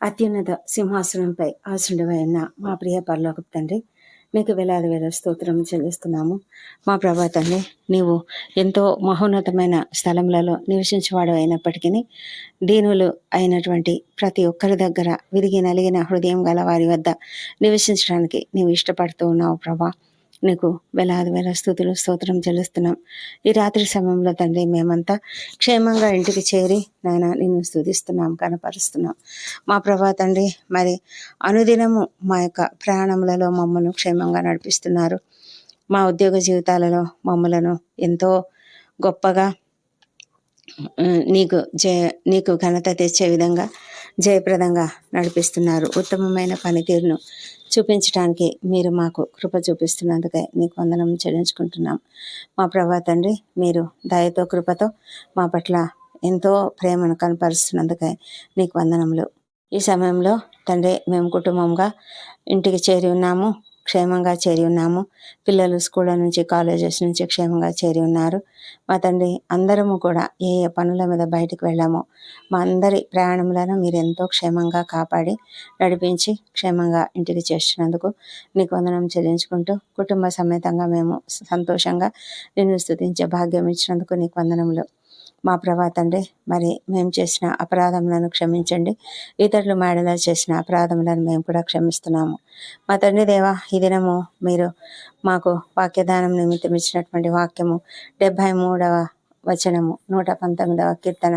అత్యున్నత సింహాసనంపై ఆసుండవైన మా ప్రియ పరలోకపు తండ్రి నీకు వేలాది వేల స్తోత్రం చెల్లిస్తున్నాము. మా ప్రభా తండ్రి నీవు ఎంతో మహోన్నతమైన స్థలములలో నివసించేవాడు అయినప్పటికీ దీనులు అయినటువంటి ప్రతి ఒక్కరి దగ్గర విరిగి నలిగిన హృదయం గల వారి వద్ద నివసించడానికి నీవు ఇష్టపడుతూ ఉన్నావు ప్రభా. నీకు వేలాది వేల స్థుతులు స్తోత్రం చెల్లిస్తున్నాం. ఈ రాత్రి సమయంలో తండ్రి మేమంతా క్షేమంగా ఇంటికి చేరి నాయన నిన్ను స్థుతిస్తున్నాం కనపరుస్తున్నాం. మా ప్రభా తండ్రి మరి అనుదినము మా యొక్క ప్రయాణములలో మమ్మల్ని క్షేమంగా నడిపిస్తున్నారు. మా ఉద్యోగ జీవితాలలో మమ్మలను ఎంతో గొప్పగా నీకు జయ నీకు ఘనత తెచ్చే విధంగా జయప్రదంగా నడిపిస్తున్నారు. ఉత్తమమైన పనితీరును చూపించడానికి మీరు మాకు కృప చూపిస్తున్నందుకే నీకు వందనం చెల్లించుకుంటున్నాం. మా ప్రభా తండ్రి మీరు దయతో కృపతో మా పట్ల ఎంతో ప్రేమను కనపరుస్తున్నందుకే నీకు వందనములు. ఈ సమయంలో తండ్రి మేము కుటుంబంగా ఇంటికి చేరి ఉన్నాము. క్షేమంగా చేరి ఉన్నాము. పిల్లలు స్కూల్ నుంచి కాలేజెస్ నుంచి క్షేమంగా చేరి ఉన్నారు. మా తండ్రి అందరము కూడా ఏ ఏ పనుల మీద బయటికి వెళ్ళామో మా అందరి ప్రయాణములను మీరు ఎంతో క్షేమంగా కాపాడి నడిపించి క్షేమంగా ఇంటికి చేస్తున్నందుకు నీకు వందనం చెల్లించుకుంటూ కుటుంబ సమేతంగా మేము సంతోషంగా నిన్ను స్థుతించే భాగ్యం ఇచ్చినందుకు నీకు వందనములు. మా ప్రభా తండ్రి మరి మేము చేసిన అపరాధములను క్షమించండి. ఇతరులు మేడలో చేసిన అపరాధములను మేము కూడా క్షమిస్తున్నాము. మా తండ్రి దేవా ఈ దినము మీరు మాకు వాక్యదానం నిమిత్తం ఇచ్చినటువంటి వాక్యము డెబ్భై మూడవ వచనము నూట పంతొమ్మిదవ కీర్తన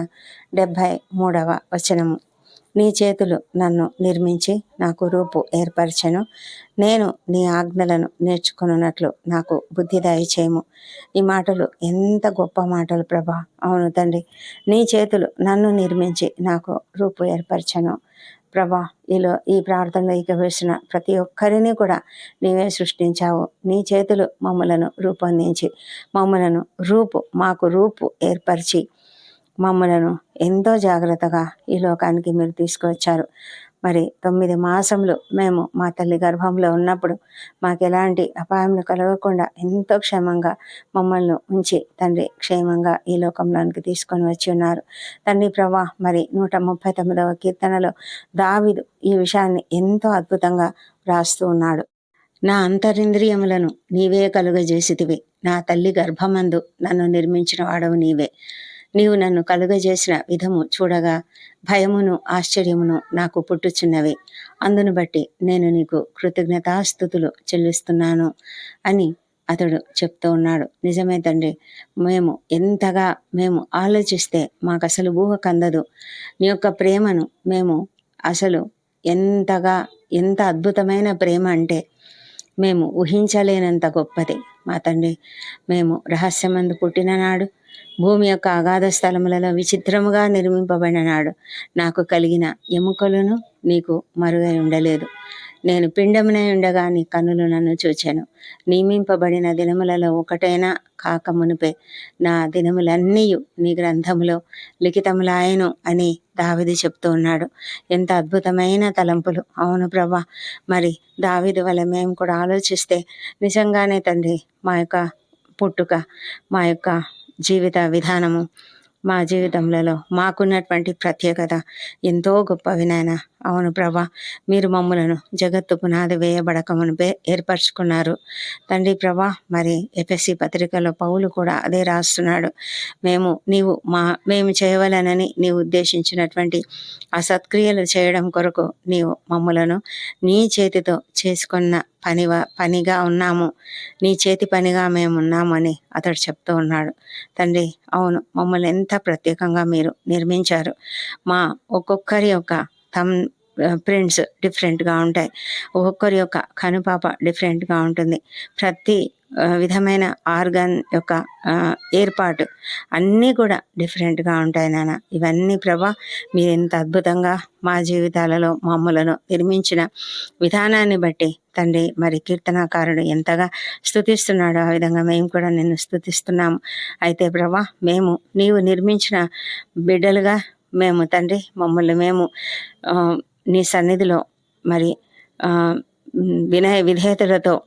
డెబ్భై మూడవ వచనము. నీ చేతులు నన్ను నిర్మించి నాకు రూపు ఏర్పరచెను. నేను నీ ఆజ్ఞలను నేర్చుకున్నట్లు నాకు బుద్ధి దయచేయము. ఈ మాటలు ఎంత గొప్ప మాటలు ప్రభా. అవును తండ్రి నీ చేతులు నన్ను నిర్మించి నాకు రూపు ఏర్పరచను. ప్రభా ఈలో ఈ ప్రార్థనలో ఇక వేసిన ప్రతి ఒక్కరిని కూడా నీవే సృష్టించావు. నీ చేతులు మమ్మలను రూపొందించి మమ్మలను రూపు మాకు రూపు ఏర్పరిచి మమ్మలను ఎంతో జాగ్రత్తగా ఈ లోకానికి మీరు తీసుకువచ్చారు. మరి తొమ్మిది మాసములు మేము మా తల్లి గర్భంలో ఉన్నప్పుడు మాకు ఎలాంటి అపాయములు కలగకుండా ఎంతో క్షేమంగా మమ్మల్ని ఉంచి తండ్రి క్షేమంగా ఈ లోకంలోనికి తీసుకొని వచ్చి ఉన్నారు. తండ్రి ప్రభా మరి నూట ముప్పై తొమ్మిదవ కీర్తనలో దావిదు ఈ విషయాన్ని ఎంతో అద్భుతంగా రాస్తూ ఉన్నాడు. నా అంతరింద్రియములను నీవే కలుగజేసితివి. నా తల్లి గర్భమందు నన్ను నిర్మించిన వాడవు నీవే. నీవు నన్ను కలుగజేసిన విధము చూడగా భయమును ఆశ్చర్యమును నాకు పుట్టుచున్నవి. అందును బట్టి నేను నీకు కృతజ్ఞతాస్థుతులు చెల్లిస్తున్నాను అని అతడు చెప్తూ ఉన్నాడు. నిజమే తండ్రి మేము ఎంతగా మేము ఆలోచిస్తే మాకు అసలు ఊహ కందదు. నీ యొక్క ప్రేమను మేము అసలు ఎంతగా ఎంత అద్భుతమైన ప్రేమ అంటే మేము ఊహించలేనంత గొప్పది. మా తండ్రి మేము రహస్యమందు పుట్టిన నాడు భూమి యొక్క అగాధ స్థలములలో విచిత్రముగా నిర్మింపబడిన నాడు నాకు కలిగిన ఎముకలను నీకు మరుగై ఉండలేదు. నేను పిండమునై ఉండగా నీ కన్నులు నన్ను చూచాను. నియమింపబడిన దినములలో ఒకటైనా కాక మునిపే నా దినములన్నీ నీ గ్రంథములో లిఖితములాయను అని దావిది చెప్తూ ఉన్నాడు. ఎంత అద్భుతమైన తలంపులు! అవును ప్రభా! మరి దావిది వల్ల మేము కూడా ఆలోచిస్తే నిజంగానే తండ్రి మా యొక్క పుట్టుక మా యొక్క జీవిత విధానము మా జీవితంలో మాకున్నటువంటి ప్రత్యేకత ఎంతో గొప్పవి నాయన. అవును ప్రభా. మీరు మమ్మలను జగత్తు పునాది వేయబడక మునిపే ఏర్పరచుకున్నారు. తండ్రి ప్రభా మరి ఎఫ్ఎస్సి పత్రికలో పౌలు కూడా అదే రాస్తున్నాడు. మేము నీవు మా మేము చేయవలనని నీవు ఉద్దేశించినటువంటి ఆ సత్క్రియలు చేయడం కొరకు నీవు మమ్మలను నీ చేతితో చేసుకున్న పని పనిగా ఉన్నాము. నీ చేతి పనిగా మేము ఉన్నామని అతడు చెప్తూ ఉన్నాడు. తండ్రి అవును మమ్మల్ని ఎంత ప్రత్యేకంగా మీరు నిర్మించారు. మా ఒక్కొక్కరి యొక్క తమ్ ప్రింట్స్ డిఫరెంట్గా ఉంటాయి. ఒక్కొక్కరి యొక్క కనుపాప డిఫరెంట్గా ఉంటుంది. ప్రతి విధమైన ఆర్గన్ యొక్క ఏర్పాటు అన్నీ కూడా డిఫరెంట్గా ఉంటాయి నాన్న. ఇవన్నీ ప్రభా మీరు ఎంత అద్భుతంగా మా జీవితాలలో మమ్మలను నిర్మించిన విధానాన్ని బట్టి తండ్రి మరి కీర్తనాకారుడు ఎంతగా స్థుతిస్తున్నాడో ఆ విధంగా మేము కూడా నిన్ను స్థుతిస్తున్నాము అయితే ప్రభా మేము నీవు నిర్మించిన బిడ్డలుగా మేము తండ్రి మమ్మల్ని మేము నీ సన్నిధిలో మరి వినయ విధేయతలతో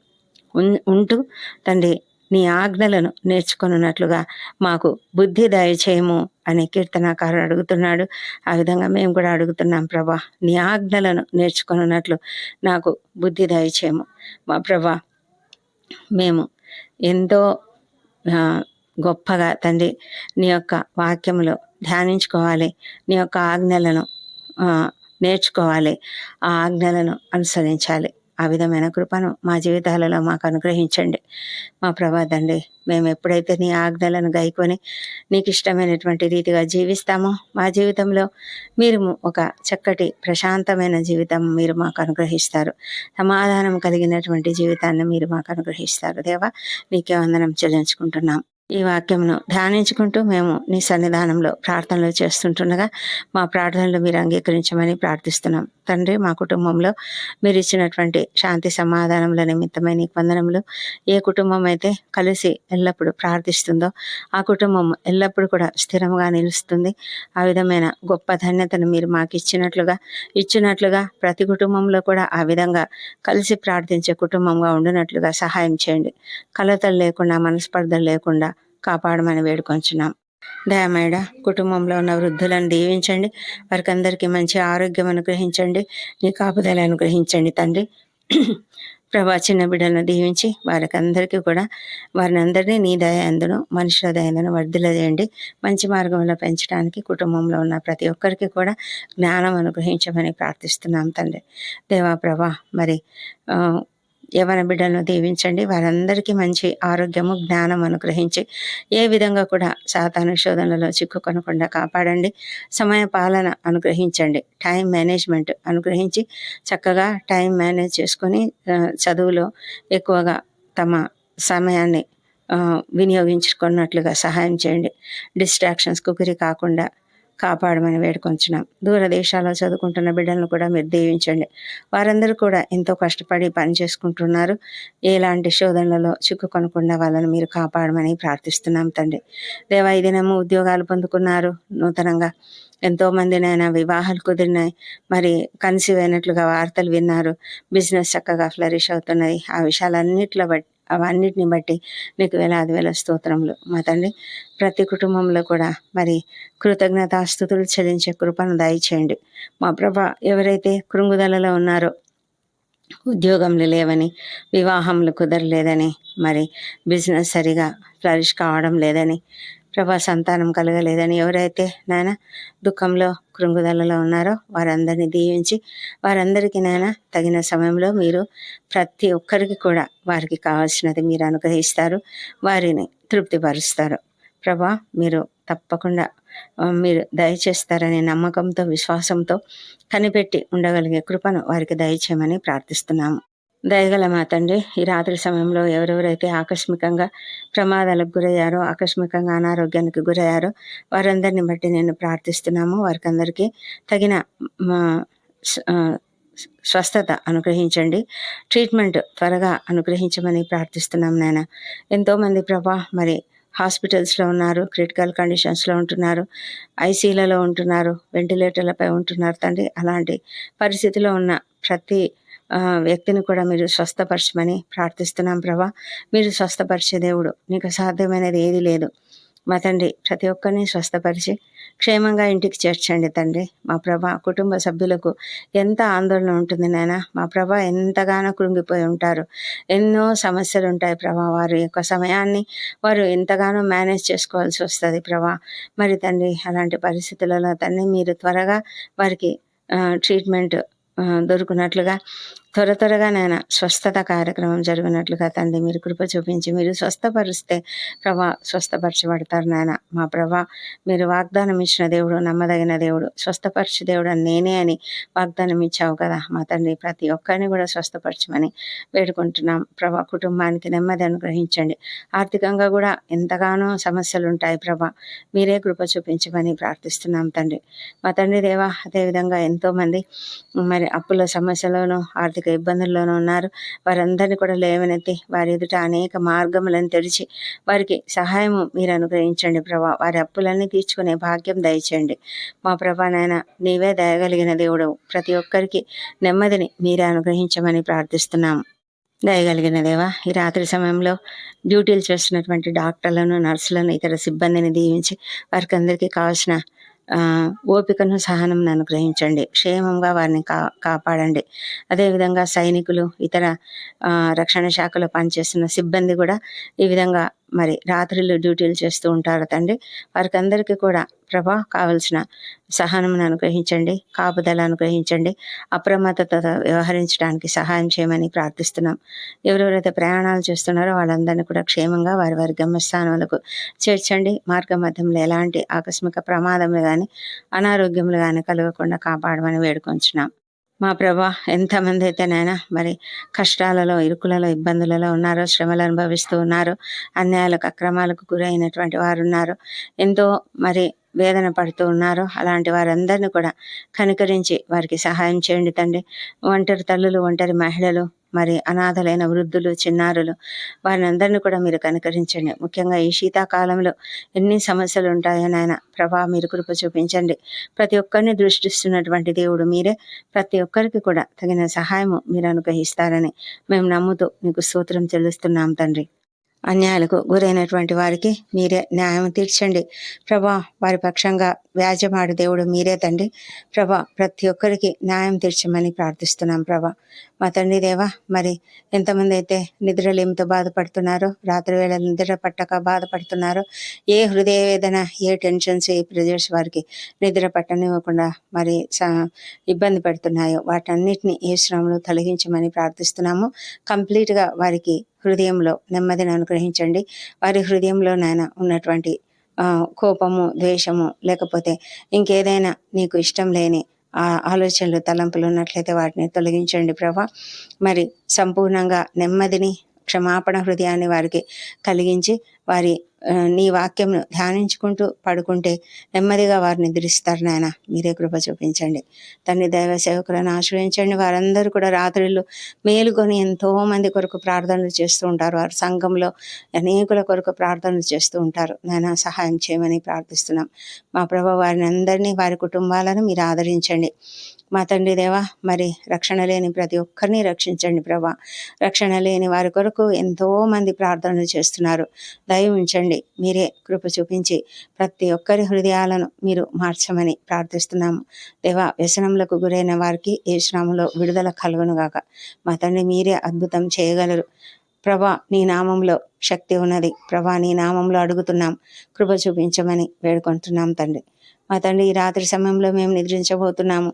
ఉన్- ఉంటూ తండ్రి నీ ఆజ్ఞలను నేర్చుకున్నట్లుగా మాకు బుద్ధి దయచేయము అని కీర్తనాకారుడు అడుగుతున్నాడు. ఆ విధంగా మేము కూడా అడుగుతున్నాం ప్రభా నీ ఆజ్ఞలను నేర్చుకున్నట్లు నాకు బుద్ధి దయచేయము. మా ప్రభా మేము ఎంతో గొప్పగా తండ్రి నీ యొక్క వాక్యములు ధ్యానించుకోవాలి. నీ యొక్క ఆజ్ఞలను నేర్చుకోవాలి. ఆ ఆజ్ఞలను అనుసరించాలి. ఆ విధమైన కృపను మా జీవితాలలో మాకు అనుగ్రహించండి. మా ప్రభా తండ్రి మేము ఎప్పుడైతే నీ ఆజ్ఞలను గైకొని నీకు ఇష్టమైనటువంటి రీతిగా జీవిస్తామో మా జీవితంలో మీరు ఒక చక్కటి ప్రశాంతమైన జీవితం మీరు మాకు అనుగ్రహిస్తారు. సమాధానం కలిగినటువంటి జీవితాన్ని మీరు మాకు అనుగ్రహిస్తారు. దేవా నీకే వందనం చెల్లించుకుంటున్నాం. ఈ వాక్యమును ధ్యానించుకుంటూ మేము నీ సన్నిధానంలో ప్రార్థనలు చేస్తుంటుండగా మా ప్రార్థనలు మీరు అంగీకరించమని ప్రార్థిస్తున్నాం. తండ్రి మా కుటుంబంలో మీరు ఇచ్చినటువంటి శాంతి సమాధానముల నిమిత్తమై నీకు వందనములు. ఏ కుటుంబం అయితే కలిసి ఎల్లప్పుడూ ప్రార్థిస్తుందో ఆ కుటుంబం ఎల్లప్పుడూ కూడా స్థిరంగా నిలుస్తుంది. ఆ విధమైన గొప్ప ధన్యతను మీరు మాకు ఇచ్చినట్లుగా ఇచ్చినట్లుగా ప్రతి కుటుంబంలో కూడా ఆ విధంగా కలిసి ప్రార్థించే కుటుంబంగా ఉండినట్లుగా సహాయం చేయండి. కలతలు లేకుండా మనస్పర్ధలు లేకుండా కాపాడమని వేడుకొంచున్నాం. దయమేడ కుటుంబంలో ఉన్న వృద్ధులను దీవించండి. వారికి అందరికీ మంచి ఆరోగ్యం అనుగ్రహించండి. నీ కాపుదల అనుగ్రహించండి తండ్రి. ప్రభా చిన్న బిడ్డలను దీవించి వారికి అందరికీ కూడా వారిని అందరినీ నీ దయ అందును మనుషుల దయ అందును మంచి మార్గంలో పెంచడానికి కుటుంబంలో ఉన్న ప్రతి ఒక్కరికి కూడా జ్ఞానం అనుగ్రహించమని ప్రార్థిస్తున్నాం తండ్రి. దేవా ప్రభా మరి యవన బిడ్డలను దీవించండి. వారందరికీ మంచి ఆరోగ్యము జ్ఞానం అనుగ్రహించి ఏ విధంగా కూడా సాతాను శోధనలో చిక్కుకొనకుండా కాపాడండి. సమయ పాలన అనుగ్రహించండి. టైం మేనేజ్మెంట్ అనుగ్రహించి చక్కగా టైం మేనేజ్ చేసుకొని చదువులో ఎక్కువగా తమ సమయాన్ని వినియోగించుకున్నట్లుగా సహాయం చేయండి. డిస్ట్రాక్షన్స్కు గురి కాకుండా కాపాడమని వేడుకొంచున్నాం. దూర దేశాల్లో చదువుకుంటున్న బిడ్డలను కూడా మీరు దీవించండి. వారందరూ కూడా ఎంతో కష్టపడి పని చేసుకుంటున్నారు. ఎలాంటి శోధనలలో చిక్కుకొనకుండా వాళ్ళని మీరు కాపాడమని ప్రార్థిస్తున్నాం తండ్రి. దేవా ఈ దినము ఉద్యోగాలు పొందుకున్నారు. నూతనంగా ఎంతో మందినైనా వివాహాలు కుదిరినాయి. మరి కన్సీవ్ అయినట్లుగా వార్తలు విన్నారు. బిజినెస్ చక్కగా ఫ్లరిష్ అవుతున్నాయి ఆ విషయాలన్నిటిలో బట్టి అవన్నిటిని బట్టి నీకు వేలాది వేల స్తోత్రములు. మా తండ్రి ప్రతి కుటుంబంలో కూడా మరి కృతజ్ఞతాస్థుతులు చెల్లించే కృపను దయచేయండి. మా ప్రభ ఎవరైతే కృంగుదలలో ఉన్నారో ఉద్యోగంలు లేవని వివాహంలు కుదరలేదని మరి బిజినెస్ సరిగా ఫ్లరిష్ కావడం లేదని ప్రభా సంతానం కలగలేదని ఎవరైతే నాయన దుఃఖంలో కృంగుదలలో ఉన్నారో వారందరినీ దీవించి వారందరికీ నాయన తగిన సమయంలో మీరు ప్రతి ఒక్కరికి కూడా వారికి కావాల్సినది మీరు అనుగ్రహిస్తారు వారిని తృప్తిపరుస్తారు. ప్రభా మీరు తప్పకుండా మీరు దయచేస్తారనే నమ్మకంతో విశ్వాసంతో కనిపెట్టి ఉండగలిగే కృపను వారికి దయచేయమని ప్రార్థిస్తున్నాము. దయగల మా తండ్రి ఈ రాత్రి సమయంలో ఎవరెవరైతే ఆకస్మికంగా ప్రమాదాలకు గురయ్యారో ఆకస్మికంగా అనారోగ్యానికి గురయ్యారో వారందరిని బట్టి నేను ప్రార్థిస్తున్నాము. వారికి అందరికీ తగిన మా, స్వస్థత అనుగ్రహించండి. ట్రీట్మెంట్ త్వరగా అనుగ్రహించమని ప్రార్థిస్తున్నాం నాయన. ఎంతోమంది ప్రభా మరి హాస్పిటల్స్లో ఉన్నారు క్రిటికల్ కండిషన్స్లో ఉంటున్నారు ఐసీలలో ఉంటున్నారు వెంటిలేటర్లపై ఉంటున్నారు తండ్రి. అలాంటి పరిస్థితిలో ఉన్న ప్రతి వ్యక్తిని కూడా మీరు స్వస్థపరచమని ప్రార్థిస్తున్నాం ప్రభా. మీరు స్వస్థపరిచే దేవుడు. నీకు సాధ్యమైనది ఏది లేదు. మా తండ్రి ప్రతి ఒక్కరిని స్వస్థపరిచి క్షేమంగా ఇంటికి చేర్చండి తండ్రి. మా ప్రభా కుటుంబ సభ్యులకు ఎంత ఆందోళన ఉంటుంది నాయన. మా ప్రభా ఎంతగానో కృంగిపోయి ఉంటారు. ఎన్నో సమస్యలు ఉంటాయి ప్రభా వారి యొక్క సమయాన్ని వారు ఎంతగానో మేనేజ్ చేసుకోవాల్సి వస్తుంది ప్రభా. మరి తండ్రి అలాంటి పరిస్థితులలో తండ్రి మీరు త్వరగా వారికి ట్రీట్మెంట్ దొరుకునట్లుగా త్వర త్వరగా నాయన స్వస్థత కార్యక్రమం జరిగినట్లుగా తండ్రి మీరు కృప చూపించి మీరు స్వస్థపరిస్తే ప్రభా స్వస్థపరచబడతారు నాయన. మా ప్రభా మీరు వాగ్దానం ఇచ్చిన దేవుడు నమ్మదగిన దేవుడు స్వస్థపరిచే దేవుడు నేనే అని వాగ్దానం ఇచ్చావు కదా. మా తండ్రి ప్రతి ఒక్కరిని కూడా స్వస్థపరచమని వేడుకుంటున్నాం. ప్రభా కుటుంబానికి నెమ్మది అనుగ్రహించండి. ఆర్థికంగా కూడా ఎంతగానో సమస్యలు ఉంటాయి ప్రభా. మీరే కృప చూపించమని ప్రార్థిస్తున్నాం తండ్రి. మా తండ్రి దేవా అదేవిధంగా ఎంతోమంది మరి అప్పుల సమస్యలోనూ ఆర్థిక ఇబ్బందుల్లోనూ ఉన్నారు. వారందరినీ కూడా లేవనెత్తి వారి ఎదుట అనేక మార్గములను తెరిచి వారికి సహాయము మీరు అనుగ్రహించండి ప్రభా. వారి అప్పులన్నీ తీర్చుకునే భాగ్యం దయచేయండి. మా ప్రభా నాయన నీవే దయగలిగిన దేవుడు ప్రతి ఒక్కరికి నెమ్మదిని మీరే అనుగ్రహించమని ప్రార్థిస్తున్నాము. దయగలిగిన దేవా ఈ రాత్రి సమయంలో డ్యూటీలు చేస్తున్నటువంటి డాక్టర్లను నర్సులను ఇతర సిబ్బందిని దీవించి వారికి అందరికీ కావాల్సిన ఓపికను సహనం అనుగ్రహించండి. క్షేమంగా వారిని కా కాపాడండి. అదేవిధంగా సైనికులు ఇతర ఆ, రక్షణ శాఖలో పనిచేస్తున్న సిబ్బంది కూడా ఈ విధంగా మరి రాత్రిలో డ్యూటీలు చేస్తూ ఉంటారు తండ్రి. వారికి అందరికీ కూడా ప్రభా కావలసిన సహనమును అనుగ్రహించండి కాపుదల అనుగ్రహించండి అప్రమత్తత వ్యవహరించడానికి సహాయం చేయమని ప్రార్థిస్తున్నాం. ఎవరెవరైతే ప్రయాణాలు చేస్తున్నారో వాళ్ళందరినీ కూడా క్షేమంగా వారి వారి గమ్యస్థానాలకు చేర్చండి. మార్గ మధ్యంలో ఎలాంటి ఆకస్మిక ప్రమాదములు కానీ అనారోగ్యములు కానీ కలగకుండా కాపాడమని వేడుకొంచున్నాం. మా ప్రభా ఎంతమంది అయితే నాయన మరి కష్టాలలో ఇరుకులలో ఇబ్బందులలో ఉన్నారో శ్రమలు అనుభవిస్తూ ఉన్నారో అన్యాయాలకు అక్రమాలకు గురైనటువంటి వారు ఉన్నారు ఎంతో మరి వేదన పడుతూ ఉన్నారో అలాంటి వారందరినీ కూడా కనికరించి వారికి సహాయం చేయండి తండ్రి. ఒంటరి తల్లులు ఒంటరి మహిళలు మరి అనాథలైన వృద్ధులు చిన్నారులు వారిని అందరినీ కూడా మీరు కనికరించండి. ముఖ్యంగా ఈ శీతాకాలంలో ఎన్ని సమస్యలు ఉంటాయో నాయన ప్రభా మీరు కృప చూపించండి. ప్రతి ఒక్కరిని దృష్టిస్తున్నటువంటి దేవుడు మీరే. ప్రతి ఒక్కరికి కూడా తగిన సహాయము మీరు అనుగ్రహిస్తారని మేము నమ్ముతూ మీకు స్తోత్రం చెల్లిస్తున్నాం తండ్రి. అన్యాయాలకు గురైనటువంటి వారికి మీరే న్యాయం తీర్చండి. ప్రభా వారి పక్షంగా వ్యాజమాడు దేవుడు మీరే తండ్రి. ప్రభా ప్రతి ఒక్కరికి న్యాయం తీర్చమని ప్రార్థిస్తున్నాం ప్రభా. మా తండ్రి దేవా మరి ఎంతమంది అయితే నిద్రలేమితో బాధపడుతున్నారో రాత్రి వేళ నిద్ర పట్టక బాధపడుతున్నారో ఏ హృదయ వేదన ఏ టెన్షన్స్ ఏ ప్రెజర్స్ వారికి నిద్ర పట్టనివ్వకుండా మరి ఇబ్బంది పెడుతున్నాయో వాటన్నిటిని ఏ శ్రమలు తొలగించమని ప్రార్థిస్తున్నాము. కంప్లీట్గా వారికి హృదయంలో నెమ్మదిని అనుగ్రహించండి. వారి హృదయంలో నాయన ఉన్నటువంటి కోపము ద్వేషము లేకపోతే ఇంకేదైనా నీకు ఇష్టం లేని ఆ ఆలోచనలు తలంపులు ఉన్నట్లయితే వాటిని తొలగించండి ప్రభా. మరి సంపూర్ణంగా నెమ్మదిని క్షమాపణ హృదయాన్ని వారికి కలిగించి వారి నీ వాక్యం ధ్యానించుకుంటూ పడుకుంటే నెమ్మదిగా వారిని నిద్రిస్తారు నాయన. మీరే కృప చూపించండి. తండ్రి దైవ సేవకులను ఆశ్రయించండి. వారందరూ కూడా రాత్రిళ్ళు మేలుకొని ఎంతో మంది కొరకు ప్రార్థనలు చేస్తూ ఉంటారు. వారి సంఘంలో అనేకుల కొరకు ప్రార్థనలు చేస్తూ ఉంటారు. నాయన సహాయం చేయమని ప్రార్థిస్తున్నాం. మా ప్రభు వారిని అందరినీ వారి కుటుంబాలను మీరు ఆదరించండి. మా తండ్రి దేవా మరి రక్షణ లేని ప్రతి ఒక్కరిని రక్షించండి ప్రభా. రక్షణ లేని వారి కొరకు ఎంతో మంది ప్రార్థనలు చేస్తున్నారు. దయ ఉంచండి. మీరే కృప చూపించి ప్రతి ఒక్కరి హృదయాలను మీరు మార్చమని ప్రార్థిస్తున్నాము. దేవా వ్యసనములకు గురైన వారికి ఏ శ్రమలో విడుదల కలుగునుగాక. మా తండ్రి మీరే అద్భుతం చేయగలరు. ప్రభా నీ నామంలో శక్తి ఉన్నది. ప్రభా నీ నామంలో అడుగుతున్నాం. కృప చూపించమని వేడుకుంటున్నాం తండ్రి. మా తండ్రి ఈ రాత్రి సమయంలో మేము నిద్రించబోతున్నాము.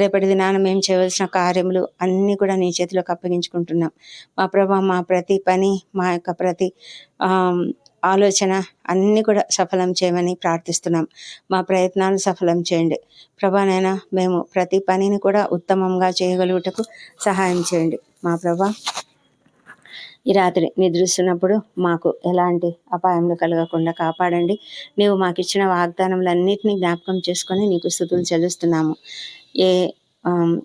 రేపటి దినాన మేము చేయవలసిన కార్యములు అన్నీ కూడా నీ చేతిలోకి అప్పగించుకుంటున్నాం. మా ప్రభా మా ప్రతి పని మా యొక్క ప్రతి ఆలోచన అన్నీ కూడా సఫలం చేయమని ప్రార్థిస్తున్నాం. మా ప్రయత్నాలు సఫలం చేయండి. ప్రభానైనా మేము ప్రతి పనిని కూడా ఉత్తమంగా చేయగలుగుటకు సహాయం చేయండి. మా ప్రభా ఈ రాత్రి నిద్రిస్తున్నప్పుడు మాకు ఎలాంటి అపాయములు కలగకుండా కాపాడండి. నీవు మాకు ఇచ్చిన వాగ్దానములన్నిటినీ జ్ఞాపకం చేసుకొని నీకు స్థుతులు చెల్లిస్తున్నాము. ఏ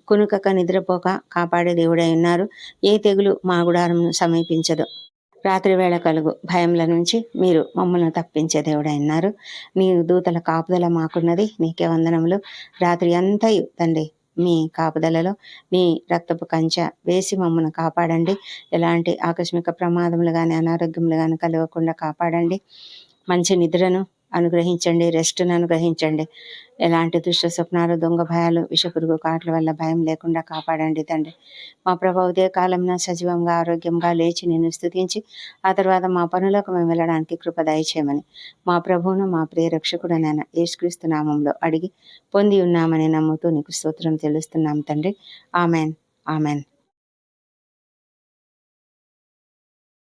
కునుకక నిద్రపోక కాపాడే దేవుడై ఉన్నారు. ఏ తెగులు మా గుడారమును సమీపించదు. రాత్రి వేళ కలుగు. భయముల నుంచి మీరు మమ్మల్ని తప్పించే దేవుడైనారు మీ దూతల కాపుదల మాకున్నది. నీకే వందనములు. రాత్రి అంతయు తండ్రి మీ కాపుదలలో మీ రక్తపు కంచె వేసి మమ్మల్ని కాపాడండి. ఎలాంటి ఆకస్మిక ప్రమాదములు కానీ అనారోగ్యములు కానీ కలగకుండా కాపాడండి. మంచి నిద్రను అనుగ్రహించండి రెస్ట్ను అనుగ్రహించండి. ఎలాంటి దుష్ట స్వప్నాలు దొంగ భయాలు విషపురుగు కాట్ల వల్ల భయం లేకుండా కాపాడండి తండ్రి. మా ప్రభా ఉదయ కాలంలో సజీవంగా ఆరోగ్యంగా లేచి నిన్ను స్థుతించి ఆ తర్వాత మా పనులకు మేము వెళ్ళడానికి కృప దయచేయమని మా ప్రభువును మా ప్రియ రక్షకుడనైన యేసుక్రీస్తు నామంలో అడిగి పొంది ఉన్నామని నమ్ముతూ నీకు స్తోత్రం తెలుస్తున్నాం తండ్రి. ఆమెన్. ఆమెన్.